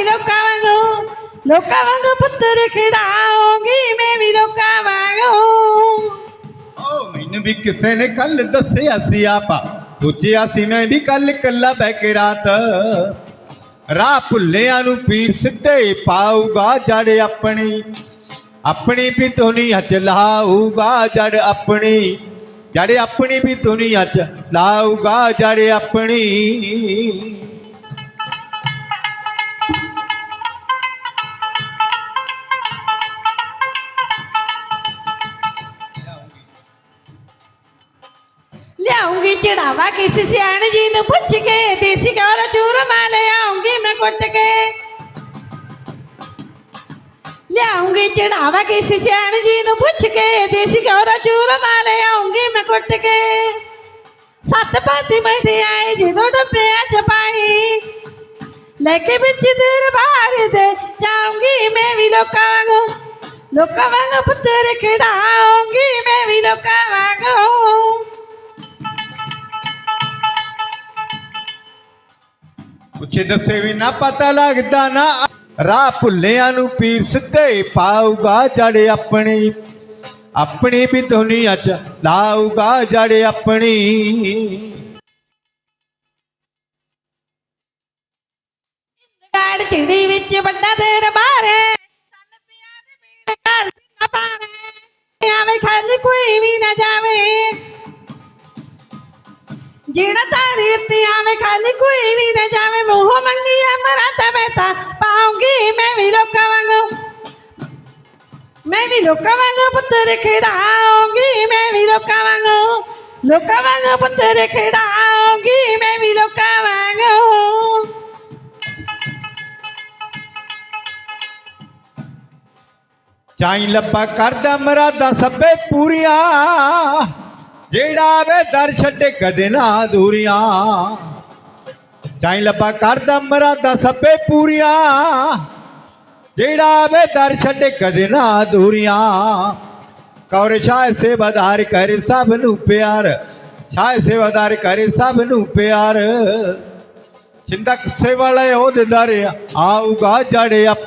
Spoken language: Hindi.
ਵੀ ਲੋਕਾਂ ਵਾਂਗੂ ਲੋਕਾਂ ਵਾਂਗੂ ਪੁੱਤਰ ਖਿਡਾਉਂਗੀ ਮੈਂ ਵੀ ਲੋਕਾਂ ਵਾਂਗੂ ਓ ਮੈਨੂੰ ਵੀ ਕਿਸੇ ਨੇ ਕੱਲ ਦੱਸਿਆ ਸੀ ਆਪਾ ਸੋਚਿਆ ਸੀ ਮੈਂ ਵੀ ਕੱਲ ਇਕੱਲਾ ਬਹਿ ਕੇ ਰਾਤ ਰਾਹ ਭੁੱਲਿਆਂ ਨੂੰ ਪੀਰ ਸਿੱਧੇ ਪਾਊਗਾ ਜੜ ਆਪਣੀ ਆਪਣੀ ਵੀ ਦੁਨੀਆ ਚ ਲਾਊਗਾ ਜੜ ਆਪਣੀ ਜੜ ਆਪਣੀ ਵੀ ਦੁਨੀਆ ਚ ਲਾਊਗਾ ਜੜ ਆਪਣੀ लाऊँगी चढ़ावा किसी सियाने जी ने पूछ के देसी का और चूर मा आऊँगी मैं कुत के लाऊँगी चढ़ावा किसी सियाने जी ने पूछ के देसी का और चूर मा ले आऊँगी मैं कुत के सत पाती मैं दे आए जी दो डब्बे छपाई लेके बिच दरबार दे जाऊँगी मैं भी लोकांगो लोकांगो पुत्र खिड़ाऊँगी मैं भी लोकांगो ਪੁੱਛੇ ਦੱਸੇ ਵੀ ਨਾ ਪਤਾ ਲੱਗਦਾ ਨਾ ਰਾਹ ਭੁੱਲਿਆਂ ਨੂੰ ਪੀਰ ਸਿੱਧੇ ਪਾਊਗਾ ਜੜ ਆਪਣੀ ਆਪਣੀ ਵੀ ਦੁਨੀਆ ਚ ਲਾਊਗਾ ਜੜ ਆਪਣੀ ਗਾੜ ਚਿੜੀ ਵਿੱਚ ਵੱਡਾ ਦਰਬਾਰ ਹੈ ਸੰਨ ਪਿਆ ਦੇ ਮੀਣ ਘਰ ਨਾ ਪਾਵੇ ਆਵੇਂ ਖਾਲੀ ਕੋਈ ਵੀ ਨਾ ਜਾਵੇ ਜਿਹੜਾ ਤਾਰੀ ਉੱਤੇ ਆਵੇਂ ਖਾਲੀ ਕੋਈ ਵੀ ਨਾ ਜਾਵੇ ਮੂੰਹ ਮੰਗੀ ਮਰਾਂ ਤਾਂ ਮੈਂ ਤਾਂ ਪਾਉਂਗੀ ਮੈਂ ਵੀ ਲੋਕਾਂ ਵਾਂਗੂ ਮੈਂ ਵੀ ਲੋਕਾਂ ਵਾਂਗੂ ਪੁੱਤਰ ਖਿਡਾਉਂਗੀ ਮੈਂ ਵੀ ਲੋਕਾਂ ਵਾਂਗੂ ਲੋਕਾਂ ਵਾਂਗੂ ਪੁੱਤਰ ਖਿਡਾਉਂਗੀ ਮੈਂ ਵੀ ਲੋਕਾਂ ਵਾਂਗੂ ਚਾਈ ਲੱਭਾ ਕਰਦਾ ਮਰਾਦਾ ਸਭੇ ਪੂਰੀਆਂ ਜਿਹੜਾ ਵੇ ਦਰ ਛੱਡੇ ਕਦੇ ਨਾ ਅਧੂਰੀਆਂ। ਚਾਈ ਲੱਭਾ ਕਰਦਾ ਮਰਾਦਾ ਸਭੇ ਪੂਰੀਆਂ। ਜਿਹੜਾ ਵੇ ਦਰ ਛੱਡੇ ਕਦੇ ਨਾ ਅਧੂਰੀਆਂ। ਕੌਰ ਸ਼ਾਹ ਸੇਵਾਦਾਰ ਕਰੇ ਸਭ ਨੂੰ ਪਿਆਰ। ਸ਼ਾਹ ਸੇਵਾਦਾਰ ਕਰੇ ਸਭ ਨੂੰ ਪਿਆਰ। ਚਿੰਦਾ ਕਿਸੇ ਵਾਲੇ ਉਹਦੇ ਦਰ ਆਊਗਾ ਜੜੇ